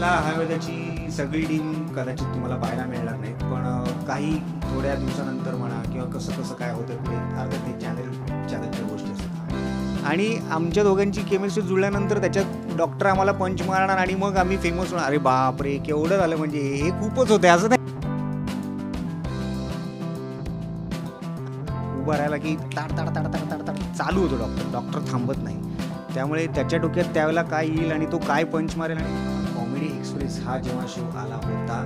मला हवेदाची सगळी टीम कदाचित तुम्हाला पाहायला मिळणार नाही पण काही थोड्या दिवसानंतर म्हणा किंवा कसं कसं काय होतं पुढे अर्थात ते चॅनल चॅनलच्या गोष्टी असतात. आणि आमच्या दोघांची केमिस्ट्री जुळल्यानंतर त्याच्यात डॉक्टर आम्हाला पंच मारणार आणि मग आम्ही फेमस होणार. अरे बापरे केवढं झालं म्हणजे हे खूपच होते असं नाही. उभं राहिला की ताड ताड ताड ताड ताड ताड चालू होतो डॉक्टर डॉक्टर थांबत नाही. त्यामुळे त्याच्या डोक्यात त्यावेळेला काय येईल आणि तो काय पंच मारेल आणि कॉमेडी एक्सप्रेस हा जेव्हा शो आला होता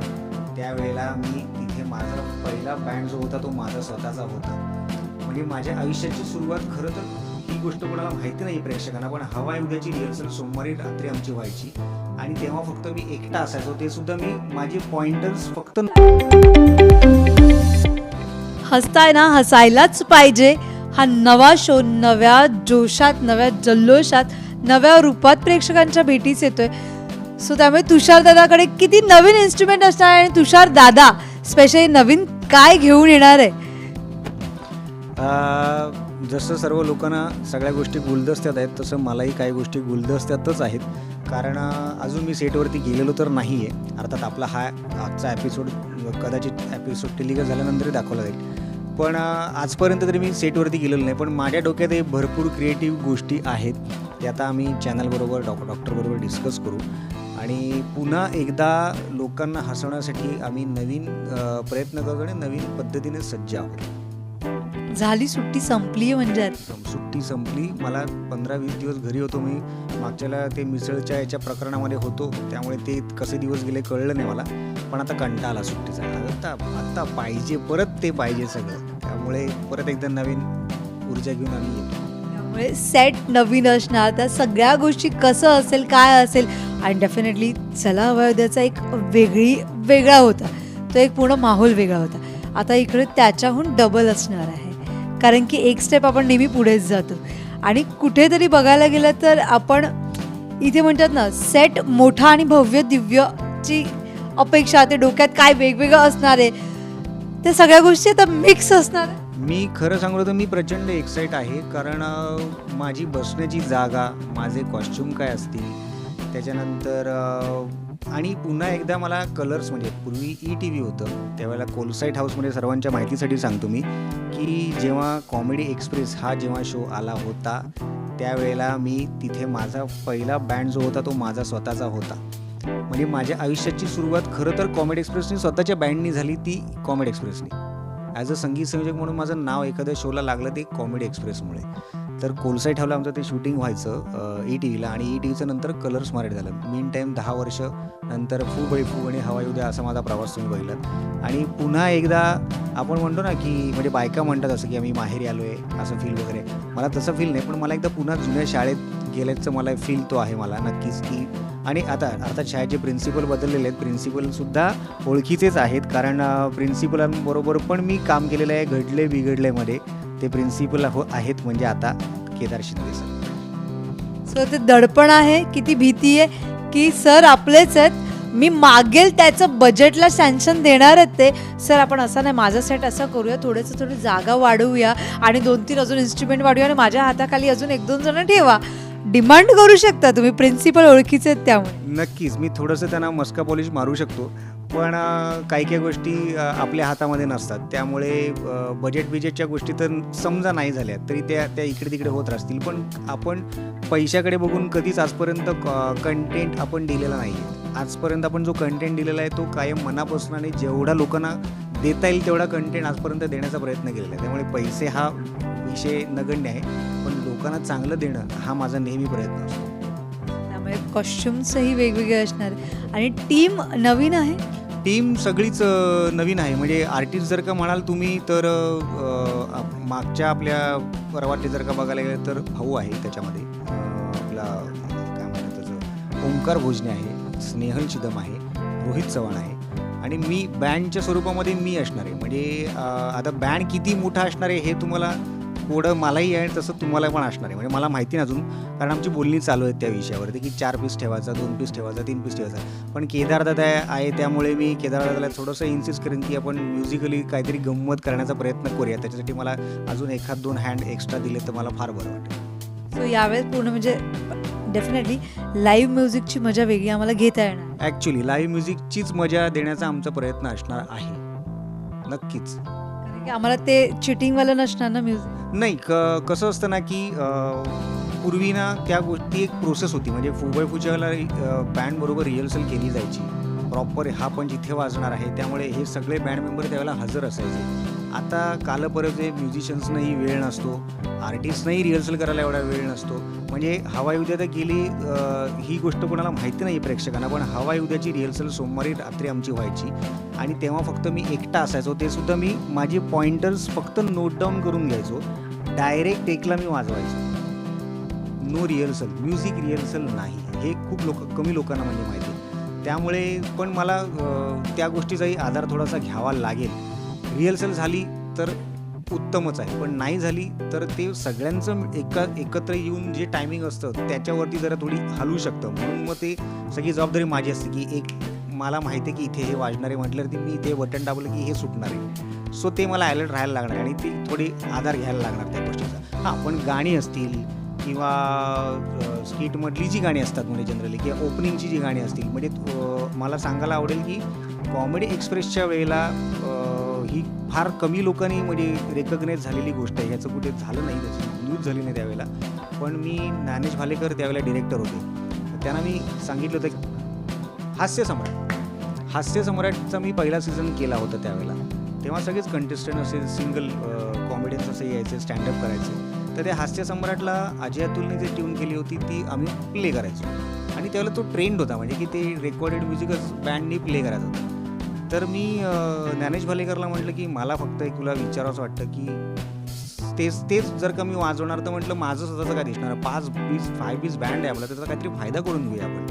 त्यावेळेला मी तिथे माझा पहिला बँड जो होता तो माझा स्वतःचा होता. म्हणजे माझ्या आयुष्याची सुरुवात खरं तर ही गोष्ट कोणाला माहिती नाही प्रेक्षकांना पण हवा उद्याची रिहर्सल सोमवारी रात्री आमची व्हायची. आणि तेव्हा फक्त मी एकटा असायचो ते सुद्धा मी माझे पॉइंटर्स फक्त हसताय ना हसायलाच पाहिजे. हा नवा शो नव्या जोशात नव्या जल्लोषात नव्या रूपात प्रेक्षकांच्या भेटीस येतोय. सो त्यामुळे तुषार दादाकडे किती नवीन इन्स्ट्रुमेंट असणार आहे आणि तुषार दादा स्पेशली नवीन काय घेऊन येणार आहे? जसं सर्व लोकांना सगळ्या गोष्टी गुलदस्त्यात आहेत तसं मलाही काही गोष्टी गुलदस्त्यातच आहेत. कारण अजून मी सेटवरती गेलेलो तर नाही आहे अर्थात आपला हा आजचा एपिसोड कदाचित एपिसोड टेलिकास्ट झाल्यानंतरही दाखवला जाईल. पण आजपर्यंत तरी मी सेटवरती गेलेलो नाही. पण माझ्या डोक्यात हे भरपूर क्रिएटिव्ह गोष्टी आहेत. ते आता आम्ही चॅनलबरोबर डॉ डॉक्टरबरोबर डिस्कस करू. आणि पुन्हा एकदा लोकांना हसवण्यासाठी आम्ही नवीन प्रयत्न करतो आणि नवीन पद्धतीने सज्ज आहोत. झाली सुट्टी संपली म्हणजे सुट्टी संपली. मला पंधरा वीस दिवस घरी होतो मी. मागच्याला ते मिसळच्या याच्या प्रकरणामध्ये होतो. त्यामुळे ते कसे दिवस गेले कळलं नाही मला. पण आता कंटाळा आला सुट्टीचा आता आता पाहिजे परत ते पाहिजे सगळं. त्यामुळे परत एकदा नवीन ऊर्जा घेऊन आम्ही येतो. त्यामुळे सेट नवीन असणार. त्या सगळ्या गोष्टी कसं असेल काय असेल आणि डेफिनेटली चला हवा एक वेगळी वेगळा होता. तो एक पूर्ण माहोल वेगळा होता. आता इकडे त्याच्याहून डबल असणार आहे. कारण की एक स्टेप आपण नेहमी पुढेच जातो. आणि कुठेतरी बघायला गेलं तर आपण इथे म्हणतात ना सेट मोठा आणि भव्य दिव्यची अपेक्षा ते डोक्यात काय वेगवेगळं असणार आहे. त्या सगळ्या गोष्टी आता मिक्स असणार आहे. मी खरं सांगलो तर मी प्रचंड एक्साईट आहे कारण माझी बसण्याची जागा माझे कॉस्च्युम काय असतील त्याच्यानंतर आणि पुन्हा एकदा मला कलर्स म्हणजे पूर्वी ई टी व्ही होतं त्यावेळेला कोलसाईट हाऊसमध्ये सर्वांच्या माहितीसाठी सांगतो मी की जेव्हा कॉमेडी एक्सप्रेस हा जेव्हा शो आला होता त्यावेळेला मी तिथे माझा पहिला बँड जो होता तो माझा स्वतःचा होता. म्हणजे माझ्या आयुष्याची सुरुवात खरं तर कॉमेडी एक्सप्रेसनी स्वतःच्या बँडनी झाली ती कॉमेडी एक्सप्रेसनी ॲज अ संगीत संयोजक म्हणून माझं नाव एखाद्या शोला लागलं ते कॉमेडी एक्सप्रेसमुळे तर कोलसाई ठेवलं आमचं ते शूटिंग व्हायचं ई टी व्हीला आणि ई टी व्हीचं नंतर कलर्स मराठ झालं. मेन टाईम दहा वर्ष नंतर फू बळी फू आणि हवा उद्या असा माझा प्रवास तुम्ही बघितलात. आणि पुन्हा एकदा आपण म्हणतो ना की म्हणजे बायका म्हणतात असं की आम्ही माहेरी आलो आहे असं फील वगैरे. मला तसं फील नाही पण मला एकदा पुन्हा जुन्या शाळेत गेल्याचं मला फील तो आहे मला नक्कीच की आणि आता अर्थात शाळेचे प्रिन्सिपल बदललेले आहेत प्रिन्सिपलसुद्धा ओळखीचेच आहेत. कारण प्रिन्सिपलांबरोबर पण मी काम केलेलं आहे घडले बिघडलेमध्ये ते प्रिन्सिपल हो आहेत म्हणजे आता केदार शिंदे सर सो ते दडपण आहे किती भीती आहे की सर आपलेच आहेत. मी मागेल त्याचं बजेटला सँक्शन देणार आहेत ते. सर आपण असं नाही माझा सेट असं करूया थोडंसं थोडी जागा वाढवूया आणि दोन तीन अजून इन्स्ट्रुमेंट वाढवूया आणि माझ्या हाताखाली अजून एक दोन जण ठेवा. डिमांड करू शकता तुम्ही प्रिन्सिपल ओळखीचे आहेत त्यामुळे. नक्कीच मी थोडंसं त्यांना मस्का पॉलिश मारू शकतो. पण अ, काही काही गोष्टी अ, आपल्या हातामध्ये नसतात. त्यामुळे अ, बजेट बिजेटच्या गोष्टी तर समजा नाही झाल्या तरी त्या त्या इकडे तिकडे होत राहतील. पण आपण पैशाकडे बघून कधीच आजपर्यंत कंटेंट आपण दिलेला नाही. आहे आजपर्यंत आपण जो कंटेंट दिलेला आहे तो कायम मनापासून आणि जेवढा लोकांना देता येईल तेवढा कंटेंट आजपर्यंत देण्याचा प्रयत्न केलेला आहे. त्यामुळे पैसे हा विषय नगण्य आहे. लोकांना चांगलं देणं हा माझा नेहमी प्रयत्न असतो. त्यामुळे कॉस्ट्युम्सही वेगवेगळे असणार. आणि टीम नवीन आहे? टीम सगळीच नवीन आहे. म्हणजे आर्टिस्ट जर का म्हणाल तुम्ही तर मागच्या आपल्या परवाटे जर का बघायला गेलं तर भाऊ आहे त्याच्यामध्ये. आपला काय म्हणतात त्याचं ओंकार भोजने आहे स्नेहल चिदम आहे रोहित चव्हाण आहे. आणि मी बँडच्या स्वरूपामध्ये मी असणार आहे. म्हणजे आता बँड किती मोठा असणार आहे हे तुम्हाला थोडं मलाही आहे तसं तुम्हाला पण असणार आहे. म्हणजे मला माहिती नाही अजून कारण आमची बोलणी चालू आहे त्या विषयावरती की चार पीस ठेवायचा दोन पीस ठेवायचा तीन पीस ठेवायचा. पण केदारदादा आहे त्यामुळे मी केदारदादाला थोडंसं इन्सिस्ट करेन की आपण म्युझिकली काहीतरी गंमत करण्याचा प्रयत्न करूया. त्याच्यासाठी मला अजून एखाद दोन हँड एक्स्ट्रा दिले तर मला फार बरं वाटेल. सो यावेळेस पूर्ण म्हणजे डेफिनेटली लाईव्ह म्युझिकची मजा वेगळी आम्हाला घेता येणार. ॲक्च्युली लाईव्ह म्युझिकचीच मजा देण्याचा आमचा प्रयत्न असणार आहे. नक्कीच. की आम्हाला ते चिटिंगवालं नसणार ना म्युझिक नाही क कसं असतं ना की अ, पूर्वी ना त्या गोष्टी एक प्रोसेस होती. म्हणजे फुबय फुच्याला बँडबरोबर रिहर्सल केली जायची. प्रॉपर हा पण जिथे वाजणार आहे त्यामुळे हे सगळे बँड मेंबर त्यावेळेला हजर असायचे. आता कालपर्यंत जे म्युझिशियन्सनाही वेळ नसतो. आर्टिस्टनाही रिहर्सल करायला एवढा वेळ नसतो. म्हणजे हवाई उद्या तर गेली ही गोष्ट कोणाला माहिती नाही प्रेक्षकांना पण हवाई उद्याची रिहर्सल सोमवारी रात्री आमची व्हायची. आणि तेव्हा फक्त मी एकटा असायचो. ते सुद्धा मी माझे पॉइंटर्स फक्त नोट डाऊन करून घ्यायचो. डायरेक्ट टेकला मी वाजवायचो. नो रिहर्सल म्युझिक रिहर्सल नाही. हे खूप लोक कमी लोकांना म्हणजे माहिती. आहे. त्यामुळे पण मला त्या गोष्टीचाही आधार थोडासा घ्यावा लागेल. रिहर्सल झाली तर उत्तमच आहे. पण नाही झाली तर ते सगळ्यांचं एका एकत्र येऊन जे टायमिंग असतं त्याच्यावरती जरा थोडी हलू शकतं. म्हणून मग ते सगळी जबाबदारी माझी असते की एक मला माहिती आहे की इथे हे वाजणारे म्हटलं म्हटल्यावरती मी इथे बटन दाबलं की हे सुटणार आहे. सो ते मला ॲलर्ट राहायला लागणार आणि ती थोडी आधार घ्यायला लागणार त्या गोष्टीचा. हां पण गाणी असतील किंवा स्किटमधली जी गाणी असतात म्हणजे जनरली किंवा ओपनिंगची जी गाणी असतील म्हणजे मला सांगायला आवडेल की कॉमेडी एक्सप्रेसच्या वेळेला ही फार कमी लोकांनी म्हणजे रेकग्नाईज झालेली गोष्ट आहे. ह्याचं कुठे झालं नाही त्याची न्यूज झाली नाही त्यावेळेला. पण मी ज्ञानेश भालेकर त्यावेळेला डिरेक्टर होते. त्यांना मी सांगितलं होतं की हास्य सम्राट. हास्य सम्राटचा मी पहिला सीझन केला होता त्यावेळेला. तेव्हा सगळेच कंटेस्टंट असे सिंगल कॉमेडियन्स असे यायचे स्टँडअप करायचे. तर त्या हास्य सम्राटला अजय अतुलने जे ट्यून केली होती ती आम्ही प्ले करायचो. आणि त्यावेळेला तो ट्रेंड होता म्हणजे की ते रेकॉर्डेड म्युझिकच बँडनी प्ले करायचं होतं. तर मी ज्ञानेश भालेकरला म्हटलं की मला फक्त एक तुला विचारावंसं वाटतं की तेच तेच जर का मी वाजवणार तर म्हटलं माझं स्वतःचं काय दिसणार? पाच बीस फाय बीस बँड आहे आपला त्याचा काहीतरी फायदा करून घेऊया आपण.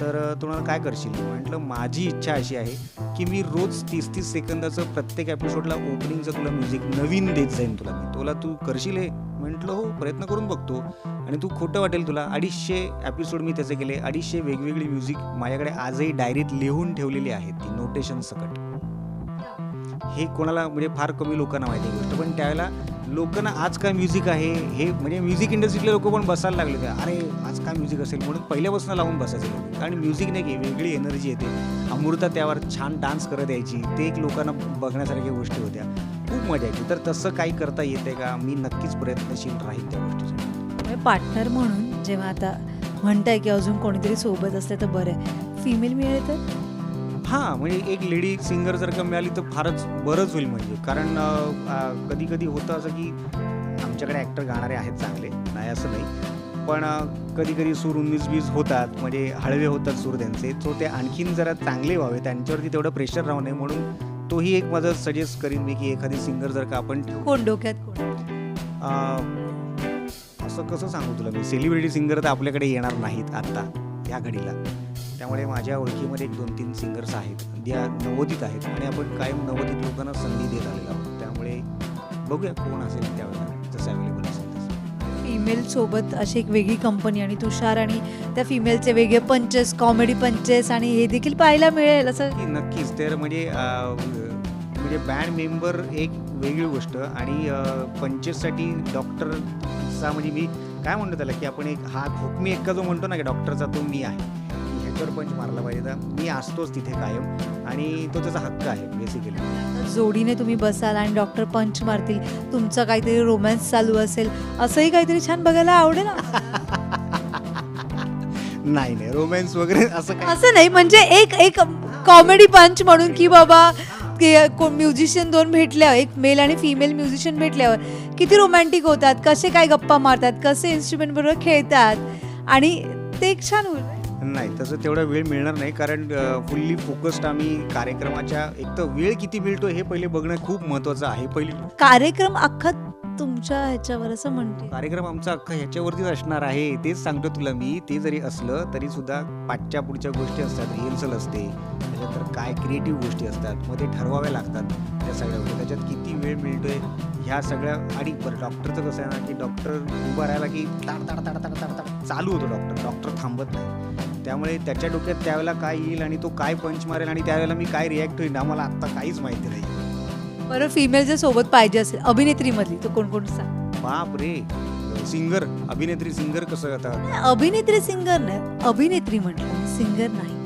तर तुम्हाला काय करशील? म्हटलं माझी इच्छा अशी आहे की मी रोज तीस तीस सेकंदाचं प्रत्येक एपिसोडला ओपनिंगचं तुला म्युझिक नवीन देत जाईन तुला मी. तुला तू करशील हे? म्हटलं हो प्रयत्न करून बघतो. आणि तू खोटं वाटेल तुला. अडीचशे एपिसोड मी त्याचे केले. अडीचशे वेगवेगळी म्युझिक माझ्याकडे आजही डायरीत लिहून ठेवलेली आहेत. ती नोटेशन सकट. हे कोणाला म्हणजे फार कमी लोकांना माहिती गोष्ट. पण त्यावेळेला लोकांना आज काय म्युझिक आहे हे म्हणजे म्युझिक इंडस्ट्रीतले लोक पण बसायला लागले होते अरे आज काय म्युझिक असेल म्हणून पहिल्यापासून लावून बसायचे लोक. कारण म्युझिक नाही की वेगळी एनर्जी येते. अमृता त्यावर छान डान्स करत यायची. ते एक लोकांना बघण्यासारख्या गोष्टी होत्या. खूप मजा यायची. तर तसं काही करता येते का? मी नक्कीच प्रयत्नशील राहील त्या गोष्टीसाठी. म्हणजे पार्टनर म्हणून जेव्हा आता म्हणताय की अजून कोणीतरी सोबत असले तर बरं आहे. फिमेल मिळेल तर? हां म्हणजे एक लेडी सिंगर जर का मिळाली तर फारच बरंच होईल म्हणजे. कारण कधी कधी होतं असं की आमच्याकडे ॲक्टर गाणारे आहेत चांगले. नाही असं नाही. पण कधी कधी सूर उन्नीस बीस होतात म्हणजे हळवे होतात सूर त्यांचे. सो ते आणखीन जरा चांगले व्हावे. त्यांच्यावरती तेवढं प्रेशर राहू नये म्हणून तोही एक माझं सजेस्ट करीन मी की एखादी सिंगर जर का आपण कोण डोक्यात असं कसं सांगू तुला मी? सेलिब्रिटी सिंगर तर आपल्याकडे येणार नाहीत आत्ता या घडीला. त्यामुळे माझ्या ओळखीमध्ये एक दोन तीन सिंगर्स आहेत. त्या नवोदित आहेत आणि आपण कायम नवोदित लोकांना संधी देत आलेलो आहोत. त्यामुळे बघूया कोण असेल त्यावेळेला जसं अवेलेबल असेल फिमेल सोबत अशी एक वेगळी कंपनी आणि तुषार आणि त्या फिमेलचे वेगळे पंचेस कॉमेडी पंचेस आणि हे देखील पाहायला मिळेल असं. की नक्कीच तर म्हणजे म्हणजे बँड मेंबर एक वेगळी गोष्ट आणि पंचेससाठी डॉक्टरचा म्हणजे मी काय म्हणतो त्याला की आपण एक हा हुकमी एक्का जो म्हणतो ना की डॉक्टरचा तो मी आहे. ह्याच्यावर पंच मारला पाहिजे. तर मी असतोच तिथे कायम. आणि तो त्याचा हक्क आहे बेसिकली जोडीने तुम्ही बसाल आणि डॉक्टर पंच मारतील तुमचं काहीतरी रोमॅन्स चालू असेल असंही काहीतरी छान बघायला आवडेल. नाही नाही रोमॅन्स वगैरे असं असं नाही म्हणजे एक एक कॉमेडी पंच म्हणून की बाबा म्युझिशियन दोन भेटल्यावर एक मेल आणि फिमेल म्युझिशियन भेटल्यावर किती रोमॅन्टिक होतात कसे काय गप्पा मारतात कसे इन्स्ट्रुमेंट बरोबर खेळतात आणि ते एक छान होईल. नाही तसं तेवढा वेळ मिळणार नाही. कारण फुल्ली फोकस्ड आम्ही कार्यक्रमाच्या एक तर वेळ किती मिळतो हे पहिले बघणं खूप महत्त्वाचं आहे पहिली. कार्यक्रम अख्खा तुमच्या ह्याच्यावर असं म्हणते. कार्यक्रम आमचा अख्खा ह्याच्यावरतीच असणार आहे. तेच सांगतो तुला मी. ते जरी असलं तरी सुद्धा पाठच्या पुढच्या गोष्टी असतात. रिहर्सल असते. त्याच्यानंतर काय क्रिएटिव्ह गोष्टी असतात मग ते ठरवाव्या लागतात त्या सगळ्या गोष्टी. त्याच्यात किती वेळ मिळतोय ह्या सगळ्या आणि बरं डॉक्टरचं कसं आहे ना की डॉक्टर उभा राहिला की ताड ताड ताड ताड ताड ताड चालू होतो डॉक्टर डॉक्टर थांबत नाही. त्यामुळे त्याच्या डोक्यात त्यावेळेला काय येईल आणि तो काय पंच मारेल आणि त्यावेळेला मी काय रिॲक्ट होईल आम्हाला आत्ता काहीच माहिती नाही. बरं फिमेल जर सोबत पाहिजे असेल अभिनेत्री मधली तो कोण कोण सांग? बाप रे सिंगर अभिनेत्री सिंगर कसं आता? अभिनेत्री सिंगर नाही अभिनेत्री म्हटलं सिंगर नाही.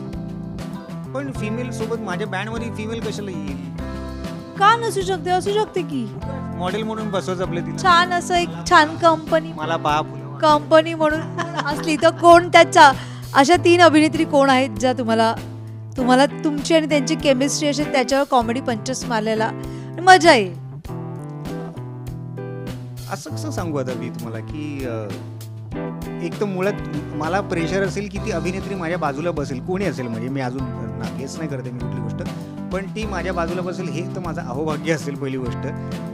पण फिमेल सोबत माझ्या बँडमध्ये फिमेल कशाला येईल? का नसू शकते? असू शकते की. मॉडेल म्हणून बसवच आपले तिला. छान असं एक छान कंपनी मला फुलं कंपनी म्हणून असली तर कोण त्याच्या अशा तीन अभिनेत्री कोण आहेत ज्या तुम्हाला तुम्हाला तुमची आणि त्यांची केमिस्ट्री अशी त्याच्यावर कॉमेडी पंचस मारलेला. मजा येईल. असं कसं सांगू आता मी तुम्हाला की अं, एक तर मुळात मला प्रेशर असेल की ती अभिनेत्री माझ्या बाजूला बसेल. कोणी असेल म्हणजे मी अजून नागेच नाही करते मी कुठली गोष्ट. पण ती माझ्या बाजूला बसेल हे तर माझं अहोभाग्य असेल पहिली गोष्ट.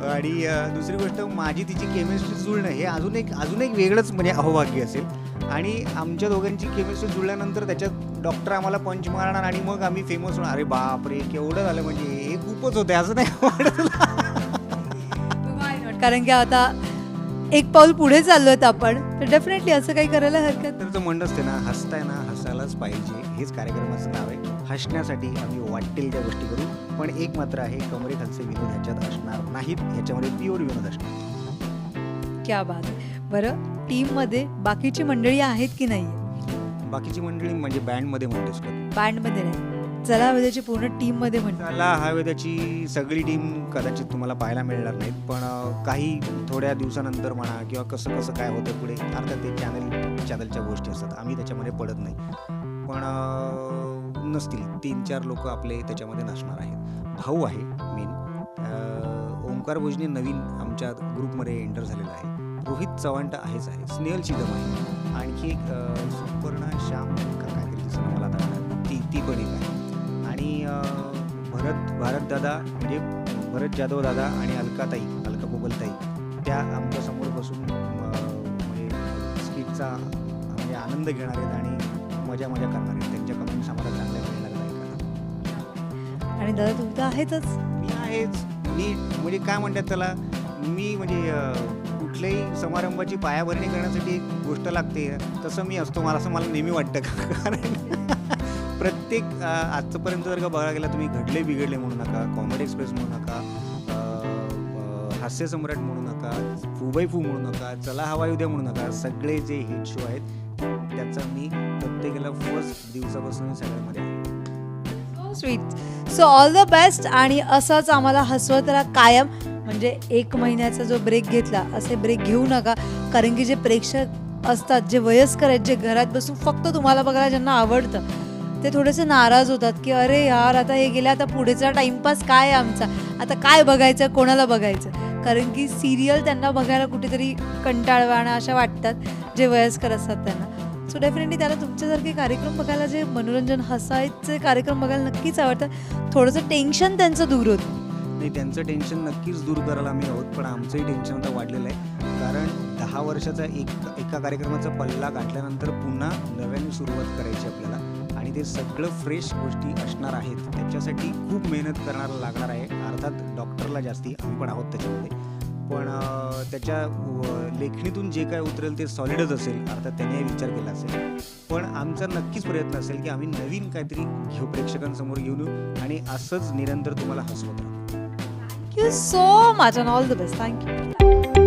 आणि दुसरी गोष्ट माझी तिची केमिस्ट्री जुळणं हे अजून एक अजून एक वेगळंच म्हणजे अहोभाग्य असेल. आणि आमच्या दोघांची केमिस्ट्री जुळल्यानंतर त्याच्यात डॉक्टर आम्हाला पंच मारणार आणि मग आम्ही फेमस होणार. अरे बापरे केवढं झालं म्हणजे हे खूपच होतं असं नाही वाटत. कारण की आता एक पाऊल पुढे चाललो आहेत आपण तर डेफिनेटली असं काही करायला हरकत. तर म्हणत असते ना हसताय ना हसायलाच पाहिजे. हेच कार्यक्रमाचं नाव आहे. हसण्यासाठी आम्ही वाटेल त्या गोष्टी करू पण एक मात्र आहे कमरेखालचे विनोद ह्याच्यात असणार नाहीत. ह्याच्यामध्ये प्युअर विनोद असणार. क्या बात बरं टीममध्ये बाकीची मंडळी आहेत की नाही बाकीची मंडळी म्हणजे बँडमध्ये म्हणतेस का बँडमध्ये नाही. चला वेळेची पूर्ण टीममध्ये म्हणतो. त्याला हा वेळेची सगळी टीम कदाचित तुम्हाला पाहायला मिळणार नाहीत पण अं, काही थोड्या दिवसानंतर म्हणा किंवा कसं कसं काय होतं पुढे अर्थात ते चॅनल चॅनलच्या गोष्टी असतात. आम्ही त्याच्यामध्ये पडत नाही. पण अं, नसतील तीन चार लोक आपले त्याच्यामध्ये नसणार आहेत. भाऊ आहे मेन ओंकार भोजने नवीन आमच्या ग्रुपमध्ये एंटर झालेला आहे. रोहित चव्हाण तर आहेच आहे. स्नेहल चिदम आहे. आणखी एक अं, सुपर्णा श्याम का काहीतरी तिचं नाव मला आता ती ती पण एक आहे. भरत भारत दादा म्हणजे भरत जाधव दादा आणि अलकाताई अलका गोगलताई त्या आमच्यासमोर बसून म्हणजे स्किटचा म्हणजे आनंद घेणार आहेत आणि मजा मजा करणार आहेत. त्यांच्या कमेंट्स आम्हाला चांगल्या मिळायला ऐकायला आणि दादा तू तर आहेतच? मी आहेच. मी म्हणजे काय म्हणतात त्याला? मी म्हणजे कुठल्याही समारंभाची पायाभरणी करण्यासाठी एक गोष्ट लागते. तसं मी असतो. मला असं मला नेहमी वाटतं. कारण प्रत्येक आजपर्यंत जर का बघायला गेला तुम्ही घडले बिघडले म्हणू नका कॉमेडी एक्सप्रेस म्हणू नका हास्यसम्राट म्हणू नका फुबाई फू म्हणू नका चला हवा उद्या म्हणू नका सगळे जे हिट शो आहेत त्याचा मी प्रत्येकाला फर्स्ट दिवसापासून सगळ्यामध्ये sweet so all the best आणि असंच आम्हाला हसवत राहा कायम. म्हणजे एक महिन्याचा जो ब्रेक घेतला असे ब्रेक घेऊ नका. कारण की जे प्रेक्षक असतात जे वयस्कर आहेत जे घरात बसून फक्त तुम्हाला बघायला ज्यांना आवडतं ते थोडेसे नाराज होतात की अरे यार आता हे गेले आता पुढेचा टाइमपास काय आहे आमचा? आता काय बघायचं कोणाला बघायचं? कारण की सिरियल त्यांना बघायला कुठेतरी कंटाळवाणं अशा वाटतात जे वयस्कर असतात त्यांना. सो डेफिनेटली त्याला तुमच्यासारखे कार्यक्रम बघायला जे मनोरंजन हसायचे कार्यक्रम बघायला नक्कीच आवडतात. थोडंसं टेन्शन त्यांचं दूर होतं. नाही त्यांचं टेन्शन नक्कीच दूर करायला आम्ही आहोत पण आमचंही टेन्शन आता वाढलेलं आहे. कारण दहा वर्षाचा एक एका कार्यक्रमाचा पल्ला गाठल्यानंतर पुन्हा नव्याने सुरुवात करायची आपल्याला. ते सगळं फ्रेश गोष्टी असणार आहेत. त्याच्यासाठी खूप मेहनत करणारा लागणार आहे. अर्थात डॉक्टरला जास्ती आम्ही पण आहोत त्याच्यामध्ये. पण त्याच्या लेखणीतून जे काय उतरेल ते सॉलिडच असेल. अर्थात त्याने विचार केला असेल. पण आमचा नक्कीच प्रयत्न असेल की आम्ही नवीन काहीतरी घेऊ प्रेक्षकांसमोर घेऊन येऊ आणि असंच निरंतर तुम्हाला हसवत राहू. Thank you so much all the best thank you